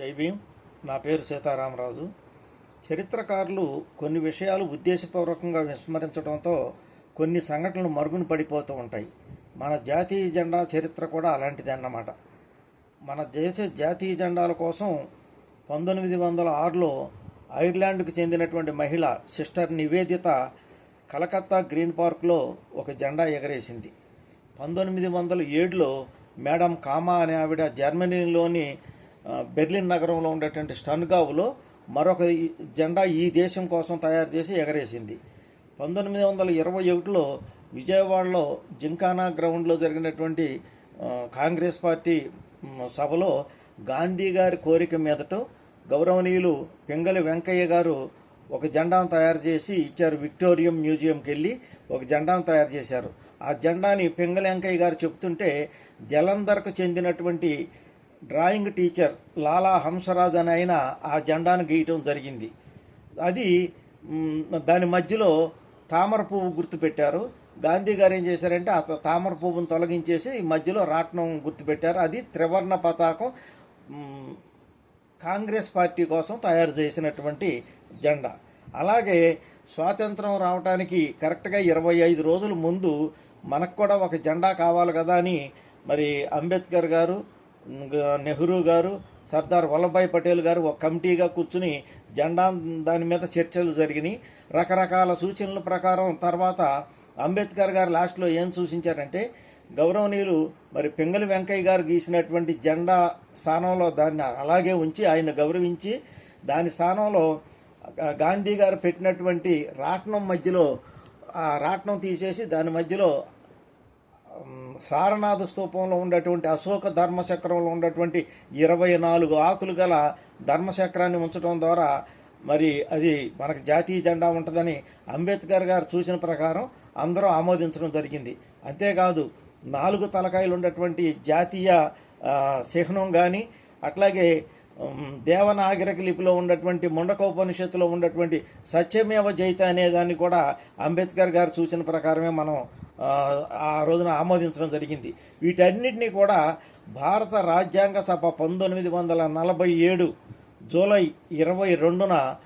జై భీమ్. నా పేరు సీతారామరాజు. చరిత్రకారులు కొన్ని విషయాలు ఉద్దేశపూర్వకంగా విస్మరించడంతో కొన్ని సంఘటనలు మరుగున పడిపోతూ ఉంటాయి. మన జాతీయ జెండా చరిత్ర కూడా అలాంటిది అన్నమాట. మన దేశ జాతీయ జెండాల కోసం పంతొమ్మిది వందల ఆరులో ఐర్లాండ్కు చెందినటువంటి మహిళ సిస్టర్ నివేదిత కలకత్తా గ్రీన్ పార్క్లో ఒక జెండా ఎగరేసింది. పంతొమ్మిది వందల ఏడులో మేడం కామా అనే ఆవిడ జర్మనీలోని బెర్లిన్ నగరంలో ఉండేటువంటి స్టన్గావులో మరొక ఈ- జెండా ఈ దేశం కోసం తయారు చేసి ఎగరేసింది. పంతొమ్మిది వందల ఇరవై ఒకటిలో విజయవాడలో జింకానా గ్రౌండ్లో జరిగినటువంటి కాంగ్రెస్ పార్టీ సభలో గాంధీ గారి కోరిక మీదట గౌరవనీయులు పింగలి వెంకయ్య గారు ఒక జెండాను తయారు చేసి ఇచ్చారు. విక్టోరియం మ్యూజియంకి వెళ్ళి ఒక జెండాను తయారు చేశారు. ఆ జెండాని పింగలి వెంకయ్య గారు చెప్తుంటే జలంధర్కు చెందినటువంటి డ్రాయింగ్ టీచర్ లాలా హంసరాజ్ అని ఆయన ఆ జెండాను గీయటం జరిగింది. అది దాని మధ్యలో తామర పువ్వు గుర్తుపెట్టారు. గాంధీ గారు ఏం చేశారంటే ఆ తామర పువ్వును తొలగించేసి మధ్యలో రాట్నం గుర్తుపెట్టారు. అది త్రివర్ణ పతాకం కాంగ్రెస్ పార్టీ కోసం తయారు చేసినటువంటి జెండా. అలాగే స్వాతంత్రం రావడానికి కరెక్ట్గా ఇరవై ఐదు రోజుల ముందు మనకు కూడా ఒక జెండా కావాలి కదా అని మరి అంబేద్కర్ గారు నెహ్రూ గారు సర్దార్ వల్లభాయ్ పటేల్ గారు ఒక కమిటీగా కూర్చుని జెండా దాని మీద చర్చలు జరిగినాయి. రకరకాల సూచనల ప్రకారం తర్వాత అంబేద్కర్ గారు లాస్ట్లో ఏం సూచించారంటే గౌరవనీయులు మరి పెంగలి వెంకయ్య గారు గీసినటువంటి జెండా స్థానంలో దాన్ని అలాగే ఉంచి ఆయన గౌరవించి దాని స్థానంలో గాంధీ గారు పెట్టినటువంటి రాట్నం మధ్యలో ఆ రాట్నం తీసేసి దాని మధ్యలో సారనాథ స్తూపంలో ఉన్నటువంటి అశోక ధర్మచక్రంలో ఉన్నటువంటి ఇరవై నాలుగు ఆకులు గల ధర్మచక్రాన్ని ఉంచడం ద్వారా మరి అది మనకు జాతీయ జెండా ఉంటుందని అంబేద్కర్ గారు సూచన ప్రకారం అందరూ ఆమోదించడం జరిగింది. అంతేకాదు నాలుగు తలకాయలు ఉన్నటువంటి జాతీయ చిహ్నం కానీ అట్లాగే దేవనాగరిక లిపిలో ఉన్నటువంటి ముండకోపనిషత్తులో ఉన్నటువంటి సత్యమేవ జయిత అనే దాన్ని కూడా అంబేద్కర్ గారి సూచన ప్రకారమే మనం ఆ, రోజున ఆమోదించడం జరిగింది. వీటన్నిటినీ కూడా భారత రాజ్యాంగ సభ పంతొమ్మిది వందల నలభై ఏడు జూలై ఇరవై రెండున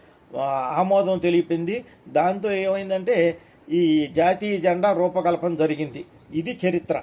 ఆమోదం తెలిపింది. దాంతో ఏమైందంటే ఈ జాతీయ జెండా రూపకల్పన జరిగింది. ఇది చరిత్ర.